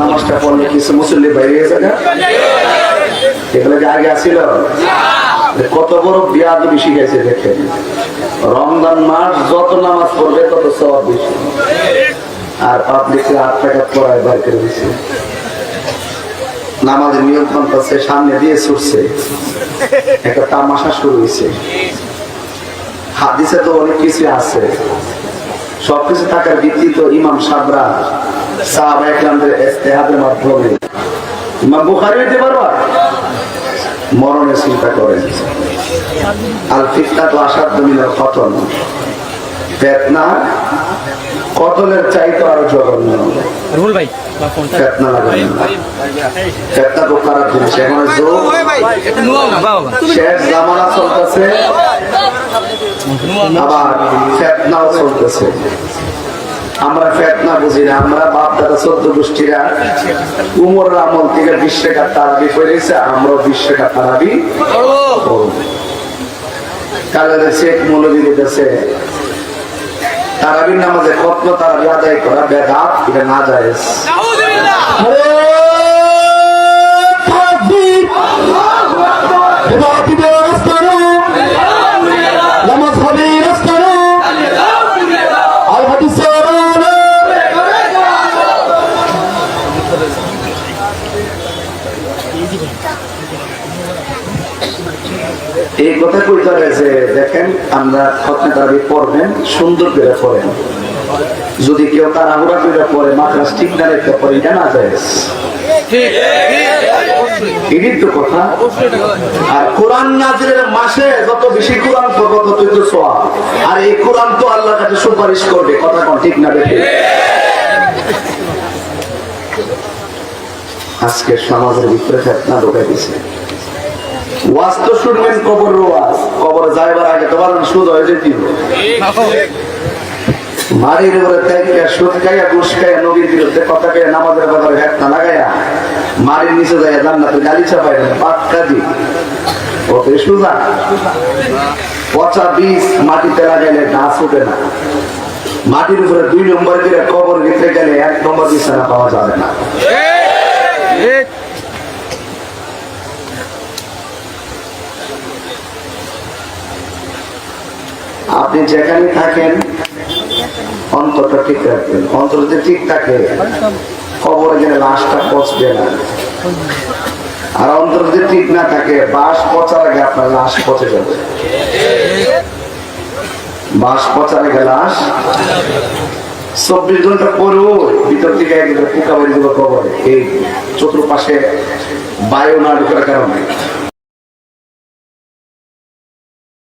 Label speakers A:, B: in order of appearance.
A: নামাজটা কিছু গেছে কত বড় বিয়াদবি শিখাইছে দেখেন। রমজান মাস যত নামাজ পড়বে তত সব বেশি। আর পাবলিককে আট টাকা পড়ায় বার করে দিচ্ছে নামাজের সামনে দিয়ে ছুটছে। একটা তামাশা শুরু হয়েছে হাদিসে তো অনেক কিছু আছে। সবকিছু থাকার ভিত্তি তো ইমাম সাবরা সাহাবা একরামদের ইস্তেহাদের মাধ্যমে। ইমাম বুখারি হইতে পারবা? মরণের চিন্তা করেন। আল ফিতনা তো আসার দমিনের খতন কতলের চাইতো আরও জঘন্য।
B: রুল ভাই বা ফোনটা
A: ফেতনা তো খারাপ জিনিস। এখন যোগ
B: বাবা বাবা।
A: শেষ জামানা চলতেছে। আবার ফেতনাও চলতেছে। আমরা ফেতনা বুঝি না আমরা বাপ দাদা চোদ্দ গোষ্ঠীরা উমর আমল থেকে বিশ্বকাপ তারাবি করেছে আমরাও বিশ্বকাপ তারাবি। কালের শেখ মৌলবী দিতেছে তারাবির নামাজে কত তারাবি আদায় করা বেদাত এটা না যায় এই কথা কইতে হবে যে দেখেন আমরা খতনে তারাবি পড়বেন সুন্দর করে পড়েন। যদি কেউ তাড়াহুড়া করে পড়ে মাদ্রাস ঠিক না রেখে পড়ে এটা না যায়। এটির তো কথা। আর কোরআন নাজিরের মাসে যত বেশি কোরআন পড়ব ততই তো সোয়া আর এই কোরআন তো আল্লাহর কাছে সুপারিশ করবে কথা কোন ঠিক না দেখে আজকে সমাজের ভিতরে ফেতনা ঢোকাই দিছে। ওয়াজ তো শুনবেন কবর ওয়াজ। কবর যাইবার আগে তোমার সুদ হয়ে মারির উপরে সুদ খাইয়া খাইয়া, নবীর বিরুদ্ধে কথা খাইয়া নামাজের ব্যাপারে লাগাইয়া, মারির নিচে যাইয়া গালি চাপাই পাক্কা দি সুজা। পচা বীজ মাটিতে লাগাইলে গাছ উঠে না। মাটির উপরে দুই নম্বর দিয়ে কবর ভিতরে গেলে এক নম্বর বিছানা পাওয়া যাবে না। আপনি যেখানে থাকেন, অন্তরটা ঠিক রাখবেন। অন্তর যদি ঠিক থাকে, কবরে গেলে লাশটা পচবে না। আর অন্তর যদি ঠিক না থাকে, বাস পচার আগে আপনার লাশ পচে যাবে। বাস পচার আগে লাশ চব্বিশ ঘণ্টা পরেও ভিতর থেকে একদম পোকা বাড়ি দেবো খবর এই চতুর্পাশে বায়ু না ঢোকার কারণে।